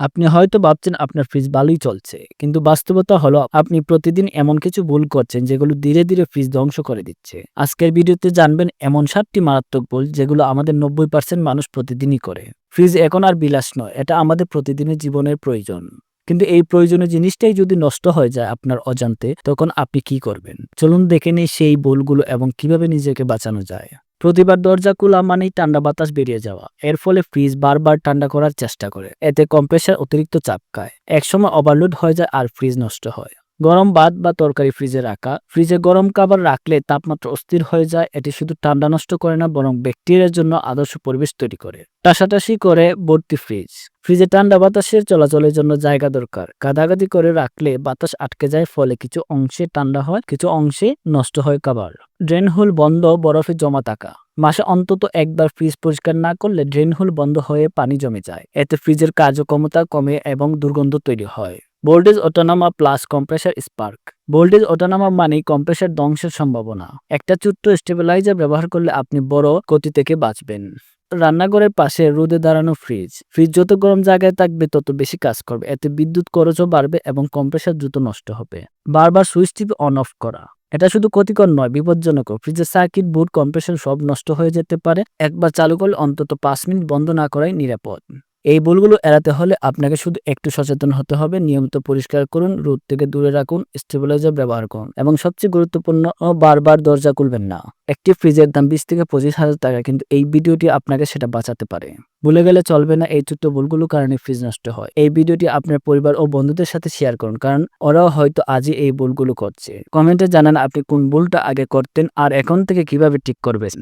আপনি হয়তো ভাবছেন আপনার ফ্রিজ ভালোই চলছে, কিন্তু বাস্তবতা হলো আপনি প্রতিদিন এমন কিছু ভুল করছেন যেগুলো ধীরে ধীরে ফ্রিজ ধ্বংস করে দিচ্ছে। আজকের ভিডিওতে জানবেন এমন সাতটি মারাত্মক ভুল যেগুলো আমাদের নব্বই পার্সেন্ট মানুষ প্রতিদিনই করে। ফ্রিজ এখন আর বিলাস নয়, এটা আমাদের প্রতিদিনের জীবনের প্রয়োজন। কিন্তু এই প্রয়োজনীয় জিনিসটাই যদি নষ্ট হয়ে যায় আপনার অজান্তে, তখন আপনি কি করবেন? চলুন দেখে নেই সেই ভুলগুলো এবং কীভাবে নিজেকে বাঁচানো যায়। প্রতিবার দরজা খোলা মানেই ঠান্ডা বাতাস বেরিয়ে যাওয়া। এর ফলে ফ্রিজ বারবার ঠান্ডা করার চেষ্টা করে। এতে কম্প্রেসার অতিরিক্ত চাপ খায়। একসময় ওভারলোড হয়ে যায় আর ফ্রিজ নষ্ট হয়। গরম ভাত বা তরকারি ফ্রিজে রাখা। ফ্রিজে গরম খাবার রাখলে তাপমাত্রা অস্থির হয়ে যায়, এটি শুধু ঠান্ডা নষ্ট করে না, বরং ব্যাকটেরিয়ার জন্য আদর্শ পরিবেশ তৈরি করে। টাসাটাসি করে ভর্তি ফ্রিজ। ফ্রিজে ঠান্ডা বাতাসের চলাচলের জন্য জায়গা দরকার। গাদাগাদি করে রাখলে বাতাস আটকে যায়, ফলে কিছু অংশে ঠান্ডা হয়, কিছু অংশে নষ্ট হয় খাবার। ড্রেন হোল বন্ধ, বরফে জমা থাকা। মাসে অন্তত একবার ফ্রিজ পরিষ্কার না করলে ড্রেন হোল বন্ধ হয়ে পানি জমে যায়। এতে ফ্রিজের কার্যক্ষমতা কমে এবং দুর্গন্ধ তৈরি হয়। ভোল্টেজ অটোনামা প্লাস কম্প্রেসার স্পার্ক ভোল্টেজ অটোনামা মানেই কম্প্রেসার ধ্বংসের সম্ভাবনা। একটা ছোট্ট স্টেবিলাইজার ব্যবহার করলে আপনি বড় গতি থেকে বাঁচবেন। রান্নাঘরের পাশে রোদে দাঁড়ানো ফ্রিজ ফ্রিজ যত গরম জায়গায় থাকবে, তত বেশি কাজ করবে। এতে বিদ্যুৎ খরচও বাড়বে এবং কম্প্রেসার দ্রুত নষ্ট হবে। বারবার সুইচ টিপে অন অফ করা। এটা শুধু ক্ষতিকর নয় বিপজ্জনক ফ্রিজের সার্কিট বোর্ড কম্প্রেসার সব নষ্ট হয়ে যেতে পারে। একবার চালু করলে অন্তত পাঁচ মিনিট বন্ধ না করাই নিরাপদ। এই ভুলগুলো এড়াতে হলে আপনাকে শুধু একটু সচেতন হতে হবে। নিয়মিত পরিষ্কার করুন, রোদ থেকে দূরে রাখুন স্টেবিলাইজার ব্যবহার করুন এবং সবচেয়ে গুরুত্বপূর্ণ, বারবার দরজা খুলবেন না। একটি ফ্রিজের দাম বিশ থেকে পঁচিশ হাজার টাকা, কিন্তু এই ভিডিওটি আপনাকে সেটা বাঁচাতে পারে। ভুলে গেলে চলবে না এই ছোট্ট ভুলগুলোর কারণে ফ্রিজ নষ্ট হয়। এই ভিডিওটি আপনার পরিবার ও বন্ধুদের সাথে শেয়ার করুন, কারণ ওরাও হয়তো আজই এই ভুলগুলো করছে। কমেন্টে জানান আপনি কোন ভুলটা আগে করতেন আর এখন থেকে কীভাবে ঠিক করবেন।